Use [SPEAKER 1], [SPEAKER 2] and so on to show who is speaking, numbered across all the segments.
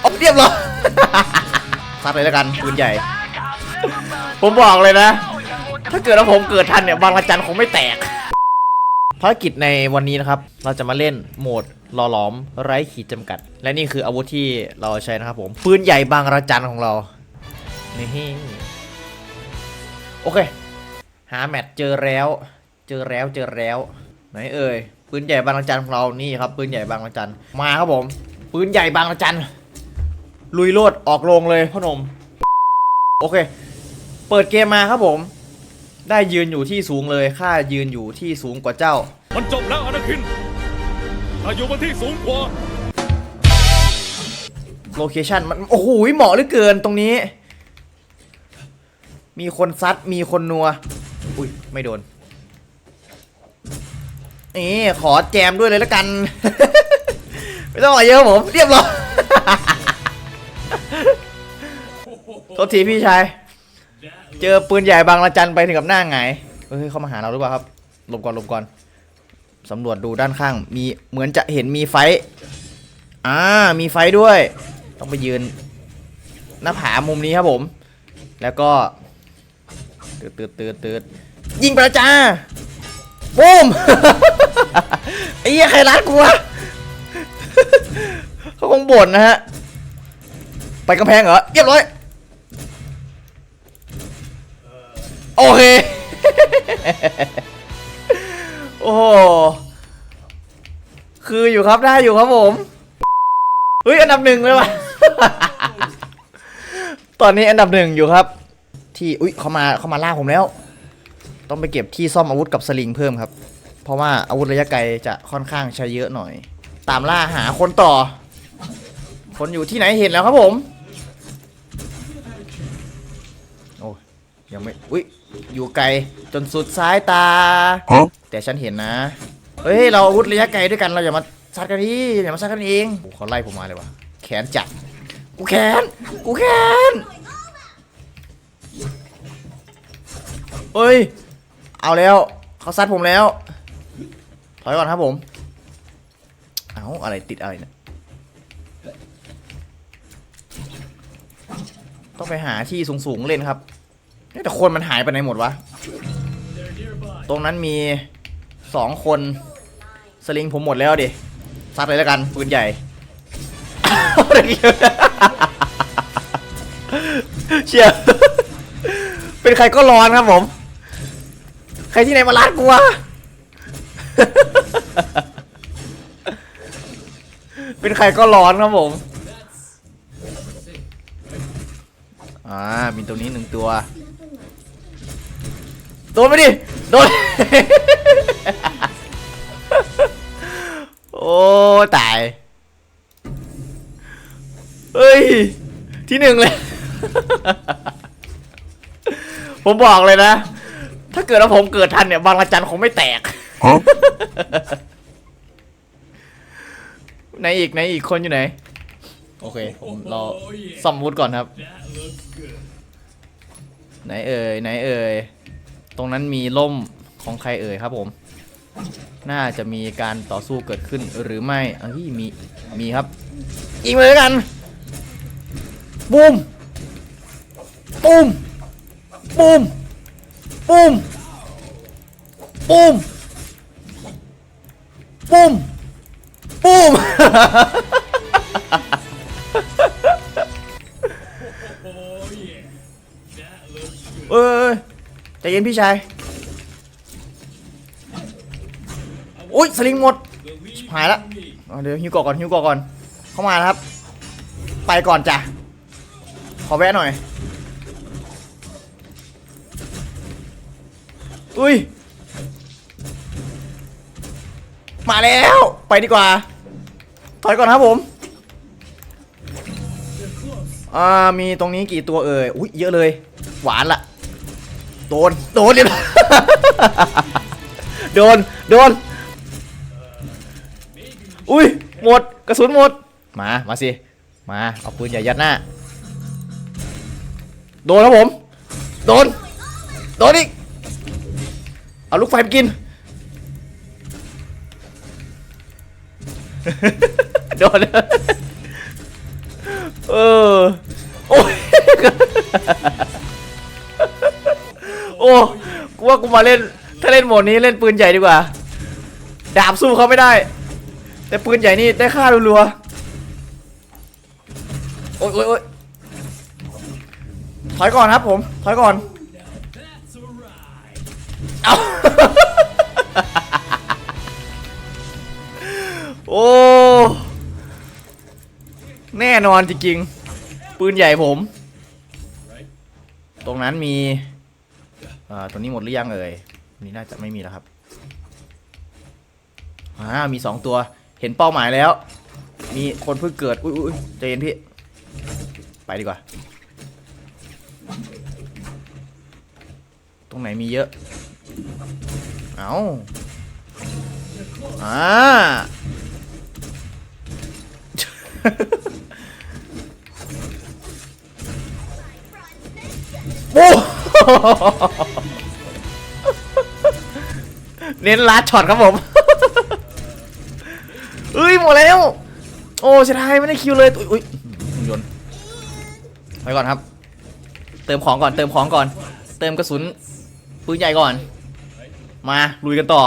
[SPEAKER 1] เอาเรียบร้อยซัดเลยแล้วกันปืนใหญ่ ผมบอกเลยนะ ถ้าเกิดว่าผมเกิดทันเนี่ยบางระจันคงไม่แตก ภารกิจในวันนี้นะครับ เราจะมาเล่นโหมดหล่อหลอมไร้ขีดจำกัด และนี่คืออาวุธที่เราใช้นะครับผม ปืนใหญ่บางระจันของเรา นี่โอเค หาแมทเจอแล้ว เจอแล้วเจอแล้ว ไหนเอ่ยปืนใหญ่บางระจันของเรานี่ครับปืนใหญ่บางระจันมาครับผมปืนใหญ่บางระจัน ลุยโลดออกโรงเลยพ่อหนมโอเค เปิดเกมมาครับผม ได้ยืนอยู่ที่สูงเลยค่ายืนอยู่ที่สูงกว่าเจ้า
[SPEAKER 2] มันจบแล้วอนาคินถ้าอยู่บนที่สูงกว่า
[SPEAKER 1] โลเคชันมันโอ้โหเหมาะเหลือเกินตรงนี้ มีคนซัดมีคนนัว อุ้ยไม่โดนนี่ขอแจมด้วยเลยแล้วกัน ไม่ต้องอะไรเยอะครับผม เรียบร้อย โทษทีพี่ชาย เจอปืนใหญ่บางระจันไปถึงกับหน้าหงายเฮ้ยเข้ามาหาเราหรือเปล่าครับหลบก่อนหลบก่อนสำรวจดูด้านข้าง มีเหมือนจะเห็นมีไฟอ่ามีไฟด้วย ต้องไปยืน หน้าผามุมนี้ครับผม แล้วก็ตืดตืดตืดตืดยิงปแล้วจ้าบูม ไอ้เหี้ยใครรัดกูวะ เขาคงบ่นนะฮะ ไปกำแพงเหรอเรียบร้อย โอเค โอ้คืออยู่ครับได้อยู่ครับผม เฮ้ย อันดับหนึ่งเลยว่ะ ตอนนี้อันดับหนึ่งอยู่ครับ ที่ อุ้ยเขามาเขามาล่าผมแล้ว ต้องไปเก็บที่ซ่อมอาวุธกับสลิงเพิ่มครับ เพราะว่าอาวุธระยะไกลจะค่อนข้างใช้เยอะหน่อย ตามล่าหาคนต่อ คนอยู่ที่ไหนเห็นแล้วครับผม โอ้ยยังไม่ อุ้ย อยู่ไกลจนสุดสายตา แต่ฉันเห็นนะ เฮ้ย เราอาวุธระยะไกลด้วยกันเราอย่ามาซัดกันดิอย่ามาซัดกันเองโอ้เขาไล่ผมมาเลยวะแขนจัด กูแขน กูแขนเฮ้ย เอาแล้ว เขาซัดผมแล้ว ถอยก่อนครับผม เอาอะไรติดอะไรเนี่ย ต้องไปหาที่สูงๆเล่นครับเอ๊ะ แต่คนมันหายไปไหนหมดวะ ตรงนั้นมีสองคน สลิงผมหมดแล้วดิ ซัดเลยแล้วกัน ปืนใหญ่ เชียเป็นใครก็ร้อนครับผม ใครที่ไหนมาลัดกูวะเป็นใครก็ร้อนครับผม อ่ามีตรงนี้หนึ่งตัว โดนไปดิ โดน โอ้ตาย เฮ้ย ที่หนึ่งเลย ผมบอกเลยนะ ถ้าเกิดว่าผมเกิดทันเนี่ยบางระจันคงไม่แตก ไหนอีกไหนอีกคนอยู่ไหน โอเค ผมรอซ่อมอาวุธก่อนครับ ไหนเอ่ยไหนเอ่ย ตรงนั้นมีล่มของใครเอ่ยครับผม น่าจะมีการต่อสู้เกิดขึ้นหรือไม่เอ้ยมี มีครับยิงเลยกัน บูม บูม บูม บูม บูม บูม บูม ใจเย็นพี่ชายอุ้ยสลิงหมดหายละเอาเดี๋ยวฮิวกาะก่อนฮิวกาะก่อน เข้ามาครับ ไปก่อนจ้ะ ขอแวะหน่อย อุ้ย มาแล้ว ไปดีกว่า ถอยก่อนครับผมอ่ามีตรงนี้กี่ตัวเอ่ย อุ้ยเยอะเลย หวานละ โดน โดนเรียบร้อยโดน โดน อุ้ย หมด กระสุนหมด มา มาสิ มา เอาปืนใหญ่ยัดหน้า โดนครับผม โดน โดนอีก เอาลูกไฟไปกิน โดน เออ โอ้ย โอ้กูว่ากูมาเล่น ถ้าเล่นโหมดนี้เล่นปืนใหญ่ดีกว่า ดาบสู้เขาไม่ได้ แต่ปืนใหญ่นี่ได้ค่ารัวๆโอ้ยโอ้ยโอ้ยถอยก่อนครับผม ถอยก่อนเอาโอ้แน่นอนจริงๆปืนใหญ่ผม ตรงนั้นมี อ่าตรงนี้หมดหรือยังเอ่ยนี่น่าจะไม่มีแล้วครับอ่ามีสองตัวเห็นเป้าหมายแล้ว มีคนเพิ่งเกิด อุ้ยอุ้ยใจเย็นพี่ ไปดีกว่า ตรงไหนมีเยอะ เอาอ่า โอ้ เน้นลัดช็อตครับผมเอ้ยหมดแล้ว โอ้เสียดายไม่ได้คิวเลยอุ้ยอุ้ยหุ่นยนต์ไปก่อนครับ เติมของก่อนเติมของก่อน เติมกระสุนปืนใหญ่ก่อน มาลุยกันต่อ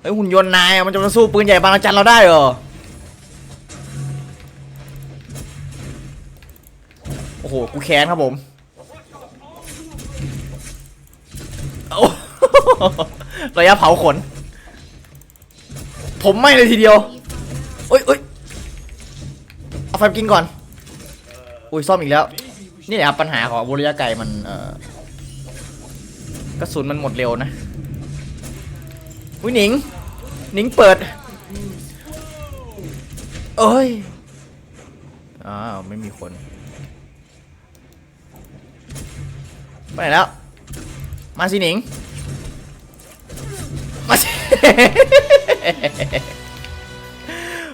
[SPEAKER 1] เฮ้ยหุ่นยนต์นายอะมันจะมาสู้ปืนใหญ่บางระจันเราได้เหรอโอ้โหกูแค้นครับผม โอ้ระยะเผาขน ผมไม่เลยทีเดียวเอ้ยเอ้ยเอาไฟกินก่อน อุ้ยซ่อมอีกแล้ว นี่แหละครับปัญหาของบุริยะไก่มันเออกระสุนมันหมดเร็วนะอุ้ยหนิง หนิงเปิดเอ้ย อ้าว ไม่มีคน ไปไหนแล้ว มาสิหนิง มาสิ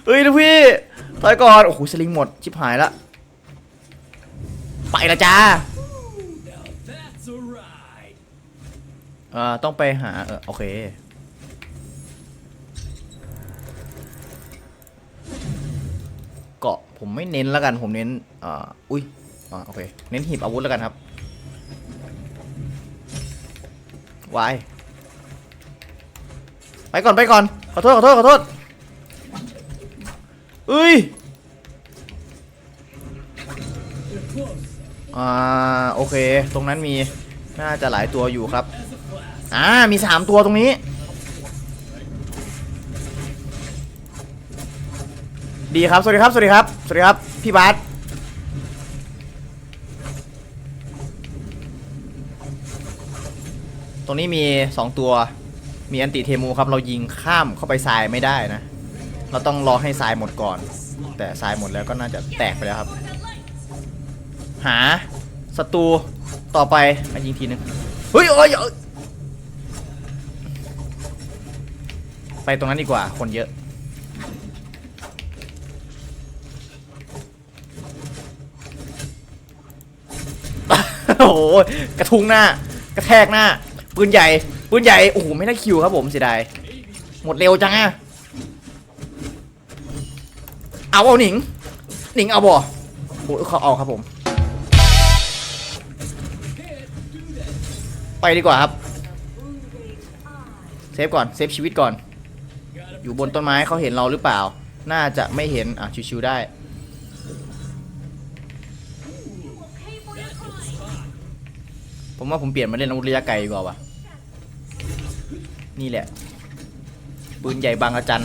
[SPEAKER 1] เฮ้ยลูกพี่ถอยก่อน โอ้โหสลิงหมด ชิบหายละ ไปละจ้าเอ่อต้องไปหา เออโอเค เกาะผมไม่เน้นแล้วกัน ผมเน้นอ่าอุ้ยอ่าโอเค เน้นหีบอาวุธแล้วกันครับ วายไปก่อนไปก่อน ขอโทษขอโทษขอโทษเอ้ยอ่าโอเค ตรงนั้นมีน่าจะหลายตัวอยู่ครับ อ่า มีสามตัวตรงนี้ ดีครับ สวัสดีครับ สวัสดีครับ สวัสดีครับ พี่บาส รงนี้มีสองตัว มีอันติเทมูครับ เรายิงข้ามเข้าไปทรายไม่ได้นะ เราต้องรอให้ทรายหมดก่อน แต่ทรายหมดแล้วก็น่าจะแตกไปแล้วครับ หาศัตรูต่อไปมายิงทีนึง เฮ้ยเอ้ยไปตรงนั้นดีกว่า คนเยอะ โอ้โห กระทุงหน้ากระแทกหน้า ปืนใหญ่ปืนใหญ่โอ้โหไม่ได้คิวครับผมเสียดายหมดเร็วจังอะเอาเอาหนิงหนิงเอาบ่โอ้เขาเอาครับผม ไปดีกว่าครับเซฟก่อนเซฟชีวิตก่อน อยู่บนต้นไม้เขาเห็นเราหรือเปล่า น่าจะไม่เห็นอะชิวๆได้ ผมว่าผมเปลี่ยนมาเล่นอาวุธระยะไกลดีกว่าวะนี่แหละ ปืนใหญ่บางอาจัน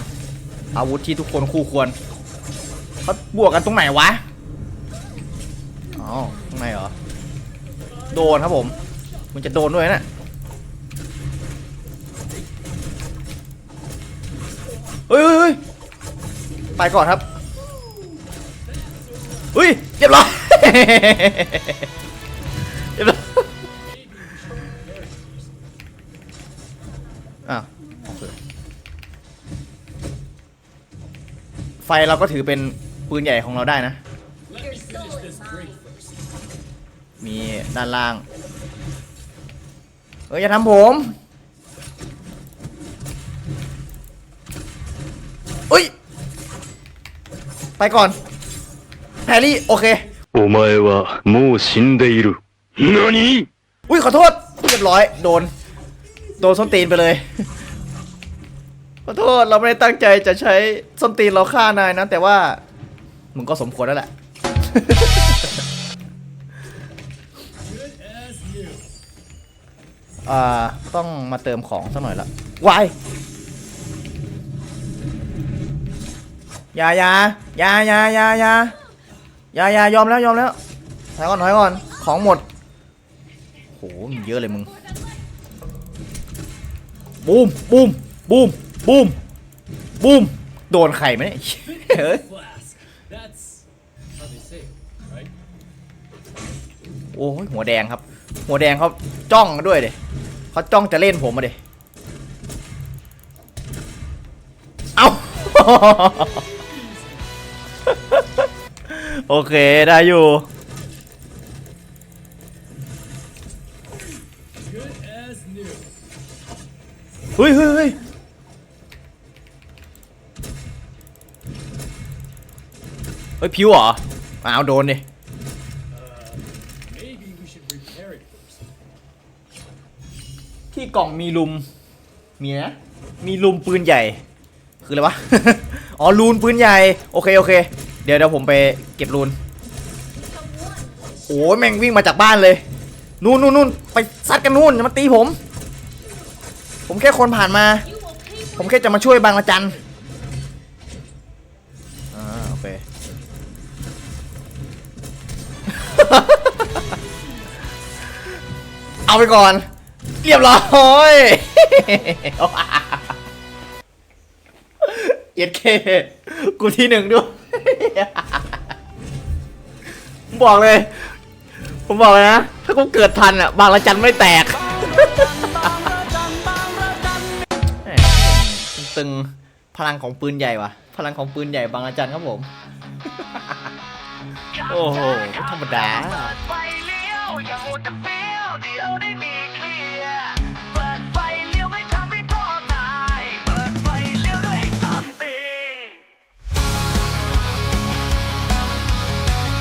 [SPEAKER 1] อาวุธที่ทุกคนคู่ควรเขาบวกกันตรงไหนวะ อ๋อ ตรงไหนเหรอ โดนครับผม มันจะโดนด้วยนะเฮ้ยเฮ้ยเฮ้ยไปก่อนครับเฮ้ย เรียบร้อยเรียบร้อย ไฟเราก็ถือเป็นปืนใหญ่ของเราได้นะ มีด้านล่าง เอ้ยอย่าทำผมเอ้ย ไปก่อน แพรรี่ โอเค
[SPEAKER 3] お前はもう死んでいる。何
[SPEAKER 1] อุ้ยขอโทษ เรียบร้อย โดน โดนส้นตีนไปเลย ขอโทษเราไม่ได้ตั้งใจจะใช้ส้นตีนเราฆ่านายนะ แต่ว่ามึงก็สมควรแล้วแหละ อ่า ต้องมาเติมของสักหน่อยละวายยายายายายายายายายอมแล้วยอมแล้วถอยก่อนถอยก่อน ของหมดโหมีเยอะเลยมึง บูมบูมบูม บูมบูมโดนไข่ไหมเนี่ยเฮ้ยโอ้ยหัวแดงครับ หัวแดงเขาจ้องด้วยเดยเขาจ้องจะเล่นผมมาเดยเอาโอเค ได้อยู่เฮ้ยเฮ้ย เฮ้ยเฮ้ยผิวเหรอเอาโดนดิที่กล่องมีลุม มีนะ มีลุมปืนใหญ่ คืออะไรวะ อ๋อรูนปืนใหญ่ โอเคโอเค เดี๋ยวเดี๋ยวผมไปเก็บรูน โอ้ยแม่งวิ่งมาจากบ้านเลย นู่นนู่นนู่นไปซัดกันนู่นอย่ามาตีผม ผมแค่คนผ่านมา ผมแค่จะมาช่วยบางละจัน เอาไปก่อน เรียบร้อยเอ็ดเคกูที่หนึ่งด้วย ผมบอกเลย ผมบอกเลยนะ ถ้ากูเกิดทันอะ บางละจันไม่แตก ตึงพลังของปืนใหญ่ว่ะพลังของปืนใหญ่บางละจันครับผม โอ้โห ธรรมดา